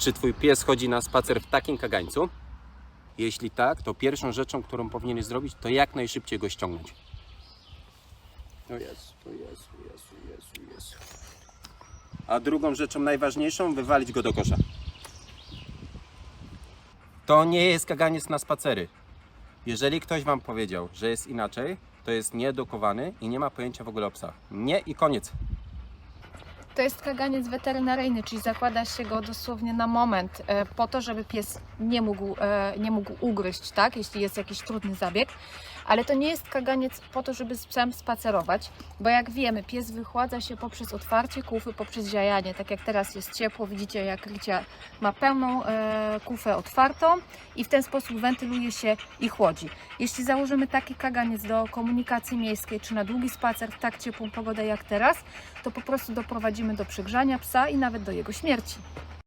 Czy twój pies chodzi na spacer w takim kagańcu? Jeśli tak, to pierwszą rzeczą, którą powinieneś zrobić, to jak najszybciej go ściągnąć. O Jezu, o Jezu, Jezu, Jezu, Jezu. A drugą rzeczą najważniejszą, wywalić go do kosza. To nie jest kaganiec na spacery. Jeżeli ktoś wam powiedział, że jest inaczej, to jest niedokowany i nie ma pojęcia w ogóle o psach. Nie i koniec. To jest kaganiec weterynaryjny, czyli zakłada się go dosłownie na moment, e, po to, żeby pies nie mógł, e, nie mógł ugryźć, tak, jeśli jest jakiś trudny zabieg. Ale to nie jest kaganiec po to, żeby z psem spacerować, bo jak wiemy, pies wychładza się poprzez otwarcie kufy, poprzez ziajanie. Tak jak teraz jest ciepło, widzicie, jak Rycia ma pełną e, kufę otwartą i w ten sposób wentyluje się i chłodzi. Jeśli założymy taki kaganiec do komunikacji miejskiej, czy na długi spacer w tak ciepłą pogodę jak teraz, to po prostu do przegrzania psa i nawet do jego śmierci.